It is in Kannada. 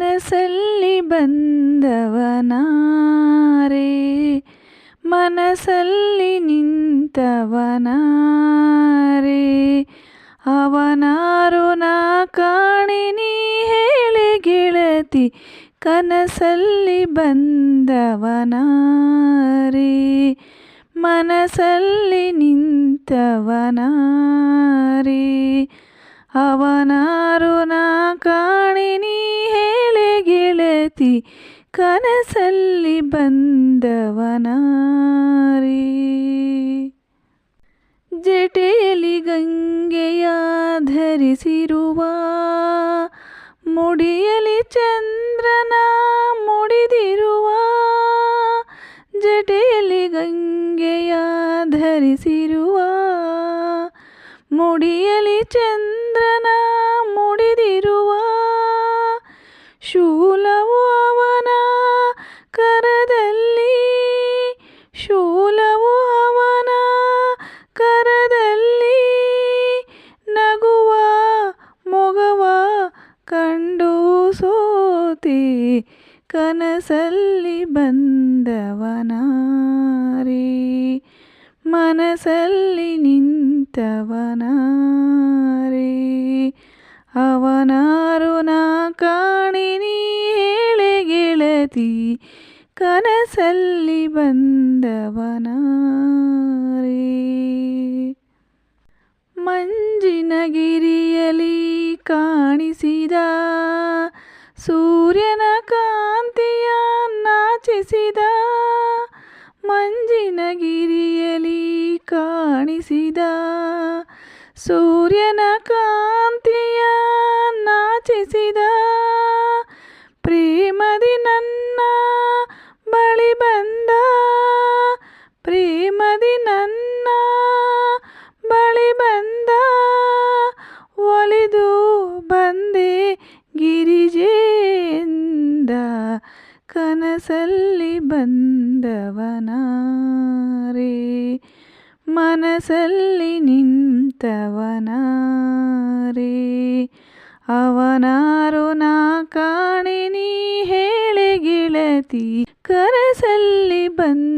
ಕನಸಲ್ಲಿ ಬಂದವನಾರೆ, ಮನಸ್ಸಲ್ಲಿ ನಿಂತವನಾರೇ. ಅವನಾರು ನಾ ಕಾಣಿನಿ ಹೇಳಿ ಗೆಳತಿ, ಕನಸಲ್ಲಿ ಬಂದವನಾರೇ. ಮನಸ್ಸಲ್ಲಿ ನಿಂತವನಾರೇ, ಅವನಾರು ನಾ ಕಾಣಿನಿ ಹೇಳಿ ಕನಸಲ್ಲಿ ಬಂದವನಾರಿ. ಜಟೆಯಲ್ಲಿ ಗಂಗೆಯ ಧರಿಸಿರುವ ಮುಡಿಯಲಿ ಚಂದ್ರನ ಮುಡಿದಿರುವ ಜಟೆಯಲ್ಲಿ ಗಂಗೆಯ ಧರಿಸಿರುವ ಮುಡಿಯಲಿ ಚಂದ್ರನ ಮುಡಿದಿರುವ ಸೋತಿ ಕನಸಲ್ಲಿ ಬಂದವನಾರಿ. ಮನಸಲ್ಲಿ ನಿಂತವನಾರಿ. ಅವನಾರು ನಾ ಕಾಣಿನಿ ಹೇಳೆ ಗೆಳತಿ ಕನಸಲ್ಲಿ ಬಂದವನಾರಿ. ಮಂಜಿನಗಿರಿಯಲಿ ಕಾಣಿಸಿದ ಸೂರ್ಯನ ಮಂಜಿನ ಗಿರಿಯಲಿ ಕಾಣಿಸಿದ ಸೂರ್ಯನ ಕಾಂತಿಯ ನಾಚಿಸಿದ ಪ್ರೇಮದಿ ನನ್ನ ಬಳಿ ಬಂದ, ಪ್ರೇಮದಿ ನನ್ನ ಬಳಿ ಬಂದ, ಒಲಿದು ಬಂದೆ ಗಿರಿಜೆಯಿಂದ ಕನಸಲ್ಲಿ ಬಂದವನಾರೇ ಮನಸ್ಸಲ್ಲಿ ನಿಂತವನಾರೇ. ಅವನಾರು ನಾ ಕಾಣಿನಿ ಹೇಳಿ ಗೆಳತಿ. ಕನಸಲ್ಲಿ ಬಂದವನಾರೇ